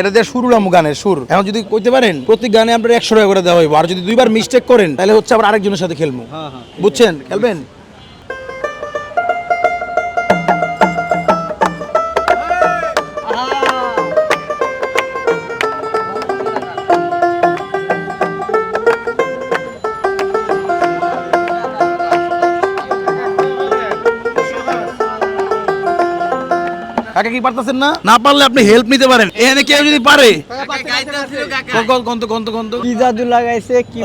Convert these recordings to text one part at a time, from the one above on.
এটা দিয়ে শুরু নাম গানের সুর। এখন যদি কইতে পারেন প্রতি গানে আপনার একশো টাকা করে দেওয়া হইব। আর যদি দুইবার মিস্টেক করেন তাহলে হচ্ছে আবার আরেকজনের সাথে খেলব বুঝছেন? খেলবেন? কাকা কি পারতেছেন না? না পারলে আপনি হেল্প নিতে পারেন। এখানে কেউ যদি পারে। কি জাদু লাগাইছে কি।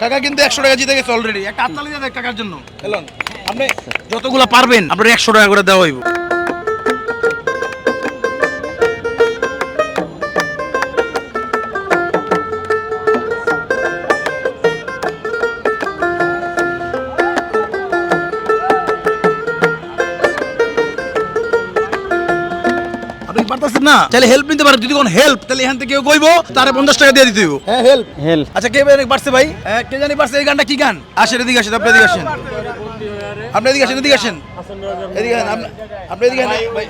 কাকা কিন্তু একশো টাকা জিতে গেছে অলরেডি একটা কাকার জন্য। এলন আপনি যতগুলো পারবেন আপনার একশো টাকা করে দেওয়া হইব। পারতেছেন না? তাহলে হেল্প নিতে পারেন। যদি কোন হেল্প তাহলে এখান থেকে কেউ কইবো তারে পঞ্চাশ টাকা দিয়ে দিতে হইব। হ্যাঁ হেল্প হেল্প আচ্ছা কে পারছে ভাই? হ্যাঁ, কে জানি পারছে? এই গানটা কি গান? আসেন এদিকে আসেন আপনি এদিকে আসেন। আপনি এদিকে আসেন এদিকে আসেন। এদিকে আসেন আপনি- আপনি এদিকে আসেন। ভাই।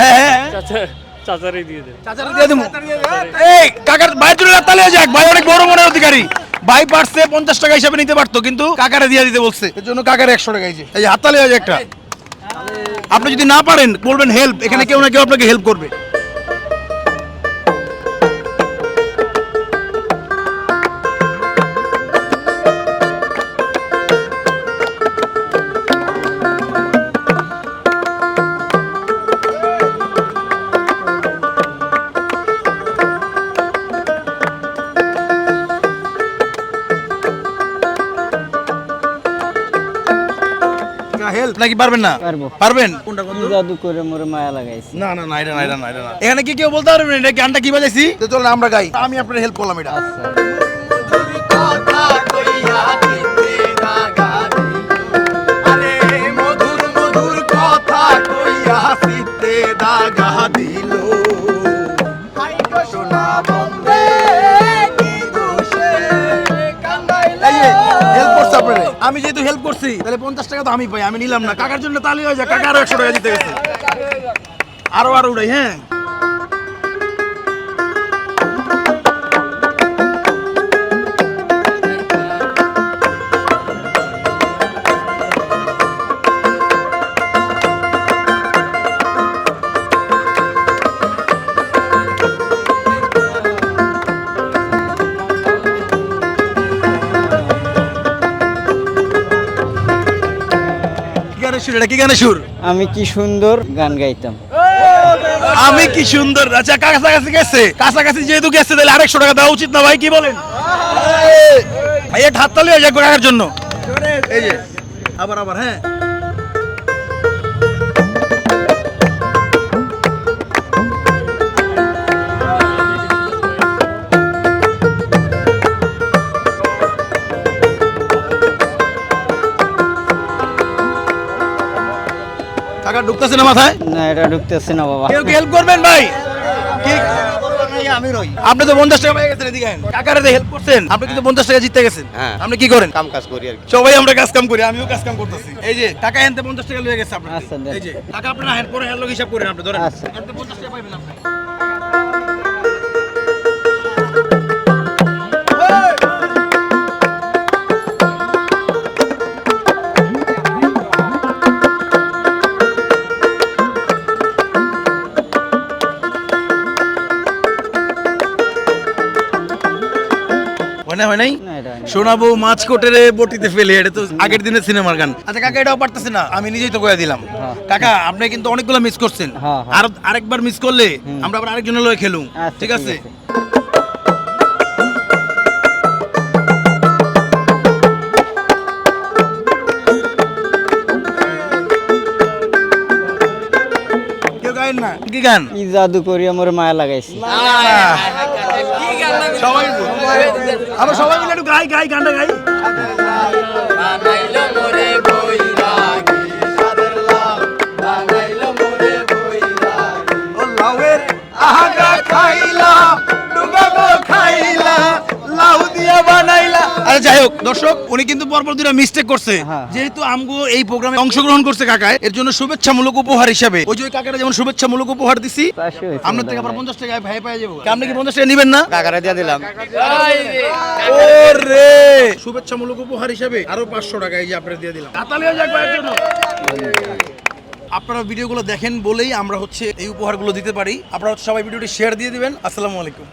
হ্যাঁ হ্যাঁ। হ্যাঁ। চাচারি দিয়ে দেন চাচারা দিয়ে দেবো। এই কাকার ভাইয়ের জন্য তালে যাক। ভাই অনেক বড় মনের অধিকারী। ভাই পারছে পঞ্চাশ টাকা হিসাবে নিতে পারতো কিন্তু কাকারে দিয়ে দিতে বলছে। এর জন্য কাকারে একশো টাকা দিয়েছে। এই যে হাততালি হয়ে যায় একটা। আপনি যদি না পারেন বলবেন হেল্প এখানে কেউ না কেউ আপনাকে হেল্প করবে। হেল্প নাকি পারবেন না? পারব। পারবেন? কোনটা কি জাদু করে মোরে মায়া লাগাইছি। না না না এটা না এটা না এটা না। এখানে কি কেউ বলতে পারবেন এটা গানটা কি বাজাইছি? তো চলুন আমরা গাই। আমি আপনার হেল্প করলাম এটা। আচ্ছা। আমি যেহেতু হেল্প করছি, তাহলে পঞ্চাশ টাকা তো আমি পাই, আমি নিলাম না। কাকার জন্য তালি হয়ে যায়, কাকা আরও একশো টাকা দিতে গেছে। আরও আরও উড়াই হ্যাঁ। গানের সুর এটা কি গানের সুর? আমি কি সুন্দর গান গাইতাম। আমি কি সুন্দর আচ্ছা কাছাকাছি গেছে। কাছাকাছি যেহেতু গেছে তাহলে আরেকশো টাকা দেওয়া উচিত না ভাই কি বলেন? ভাই এটা হাততালি হয়ে যাক জন্য। এই যে আবার আবার হ্যাঁ। ঢুকতেছে না মাথায়? না এটা ঢুকতেছে না বাবা। কেউ কি হেল্প করবেন ভাই? ঠিক আপনি তো পঞ্চাশ টাকা পেয়ে গেছেন এদিকে আইন। কাকারে হেল্প করছেন আপনি কিন্তু পঞ্চাশ টাকা জিততে গেছেন। হ্যাঁ। আপনি কি করেন? কাম কাজ করি আর সবাই আমরা কাজ কাম করি আমিও কাজ কাম করতেছি। এই যে টাকা এনতে পঞ্চাশ টাকা লয়ে গেছে আপনার আচ্ছা, এই যে টাকা আপনার পরে হিসাব করেন আপনি ধরেন। পঞ্চাশ টাকা পাইবেন আপনি। হয় হয় নাই? এটা। শোনাবো মাছ কোটেরে বটিতে ফেলে এটা তো আগের দিনের সিনেমার গান। আচ্ছা কাকা এটাও পারতেছে না। আমি নিজেই তো কয়ে দিলাম। হ্যাঁ। কাকা আপনি কিন্তু অনেকগুলো মিস করছেন। হ্যাঁ, হ্যাঁ। আর আরেকবার মিস করলে আমরা আবার আরেকজনের লয়ে খেলুম। আচ্ছা, ঠিক আছে? কেউ গায়েন কি গান? কি জাদু করে মোরে মায়া লাগাইছে। সবাই আমরা সবাই মিলে একটু গাই গাই গানটা গাই। যাই হোক, দর্শক উনি কিন্তু পরপর দুটা মিস্টেক করছে। হ্যাঁ। যেহেতু আমগো এই প্রোগ্রামে অংশগ্রহণ করছে কাকায় এর জন্য শুভেচ্ছামূলক উপহার হিসাবে। ওই যে কাকাটা যেমন শুভেচ্ছামূলক উপহার দিছি আপনার থেকে আবার। পঞ্চাশ টাকায় ভাই পাই যাব। আপনি কি পঞ্চাশ টাকা নিবেন না? কাকারে দিয়ে দিলাম। ওরে! শুভেচ্ছামূলক উপহার হিসাবে আরও পাঁচশো টাকা এই যে আপনারা দিয়ে দিলাম। তাতালিও যাক ভাইয়ের জন্য। আপনারা ভিডিওগুলো দেখেন বলেই আমরা হচ্ছে এই উপহারগুলো দিতে পারি। আপনারা সবাই ভিডিওটি শেয়ার দিয়ে দিবেন। আসসালামু আলাইকুম।